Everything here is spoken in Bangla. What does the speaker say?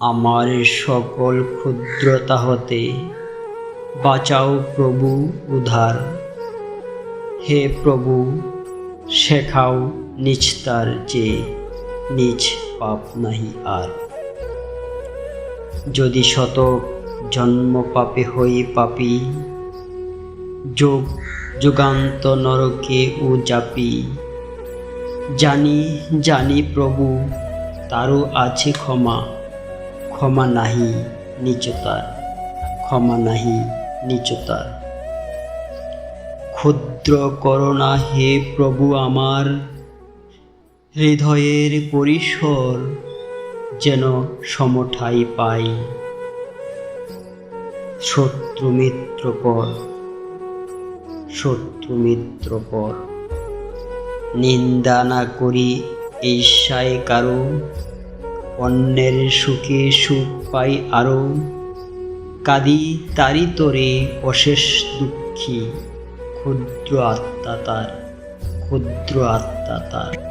আমার সকল ক্ষুদ্রতা হতে বাঁচাও প্রভু উধার হে প্রভু, শেখাও নিচতার যে নিজ পাপ নাহি আর। যদি শত জন্ম পাপে হই পাপী, যোগ যুগান্ত নরকে ও জাপি, জানি জানি প্রভু, তারও আছে ক্ষমা। ক্ষমা নাহি নিচতার, ক্ষমা নাহি নিচতার। ক্ষুদ্র করোনা হে প্রভু আমার, হৃদয়ের পরিসর যেন সমঠাই পাই। শত্রু মিত্র পর, শত্রু মিত্র পর, নিন্দা না করি ঈর্ষায় কারও অন্যের সুখে সুখ পাই আরও। কাদি তারি তরে অশেষ দুঃখী। ক্ষুদ্র আত্মা তার, ক্ষুদ্র আত্মা তার।